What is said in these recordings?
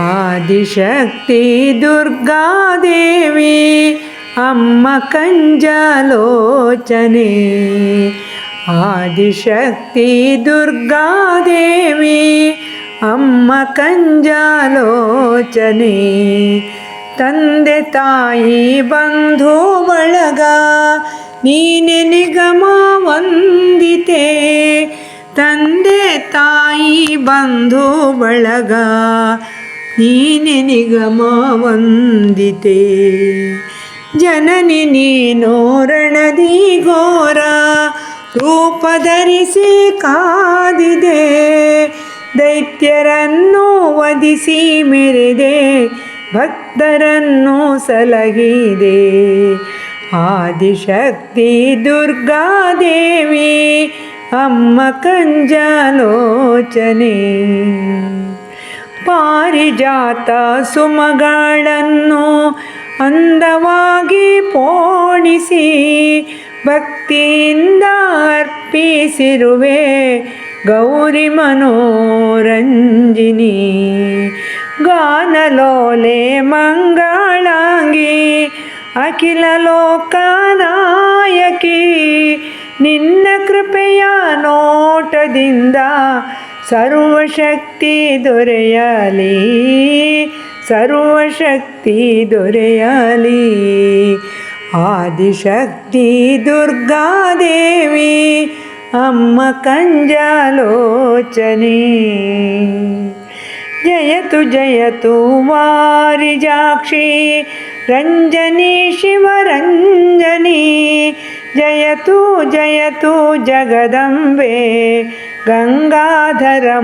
ಆದಿಶಕ್ತಿ ದುರ್ಗಾದೇವಿ ಅಮ್ಮ ಕಂಜಾಲೋಚನೆ. ಆದಿಶಕ್ತಿ ದುರ್ಗಾದೇವಿ ಅಮ್ಮ ಕಂಜಾಲೋಚನೆ. ತಂದೆ ತಾಯಿ ಬಂಧು ಬಳಗ, ನೀನೆ ನಿಗಮ ವಂದಿತೆ. ತಂದೆ ತಾಯಿ ಬಂಧು ಬಳಗ ನೀನೆ ನಿಗಮ ವಂದಿತೆ. ಜನನಿ ನೀನೋರಣದಿ ಘೋರ ರೂಪ ಧರಿಸಿ ಕಾದಿದೆ. ದೈತ್ಯರನ್ನು ವಧಿಸಿ ಮೆರೆದೆ, ಭಕ್ತರನ್ನು ಸಲಹಿದೆ. ಆದಿಶಕ್ತಿ ದುರ್ಗಾದೇವಿ ಅಮ್ಮ ಕಂಜಾಲೋಚನೆ. ಪಾರಿಜಾತ ಸುಮಗಳನ್ನು ಅಂದವಾಗಿ ಪೋಣಿಸಿ ಭಕ್ತಿಯಿಂದ ಅರ್ಪಿಸಿರುವೆ ಗೌರಿ ಮನೋರಂಜಿನಿ. ಗಾನಲೋಲೆ ಮಂಗಳಾಂಗಿ, ಅಖಿಲ ಲೋಕನಾಯಕಿ ನಿನ್ನ ಕೃಪೆಯ ನೋಟದಿಂದ ಸರ್ವಶಕ್ತಿ ದೊರೆಯಲಿ ಸರ್ವಶಕ್ತಿ ದೊರೆಯಲಿ ಆದಿಶಕ್ತಿ ದುರ್ಗಾದೇವಿ ಅಮ್ಮ ಕಂಜಾಲೋಚನೆ ಜಯತು ಜಯತು ವಾರಿಜಾಕ್ಷಿ ರಂಜನಿ ಶಿವರಂಜನಿ ಜಯತು ಜಯತು ಜಗದಂಬೆ गङ्गाधरमोगिनी।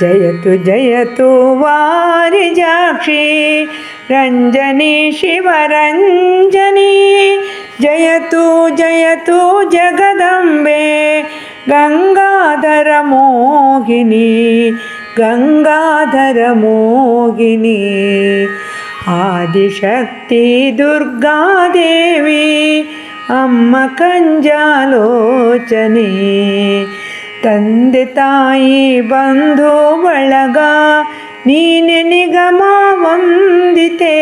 जयतु जयतु वारिजाक्षी रञ्जनी शिवरञ्जनी। जयतु जयतु जगदम्बे गङ्गाधरमोगिनी गङ्गाधरमोगिनी। आदिशक्ति दुर्गादेवी ಅಮ್ಮ ಕಂಜಾಲೋಚನೆ ತಂದೆ ತಾಯಿ ಬಂಧು ಬಳಗ ನೀನೆ ನಿಗಮ ವಂದಿತೆ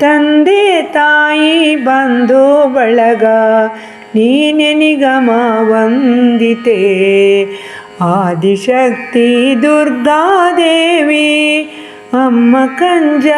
ತಂದೆ ತಾಯಿ ಬಂಧು ಬಳಗ ನೀನೆ ನಿಗಮ ವಂದಿತೆ ಆದಿಶಕ್ತಿ ದುರ್ಗಾದೇವಿ ಅಮ್ಮ ಕಂಜಾಲೋಚನೆ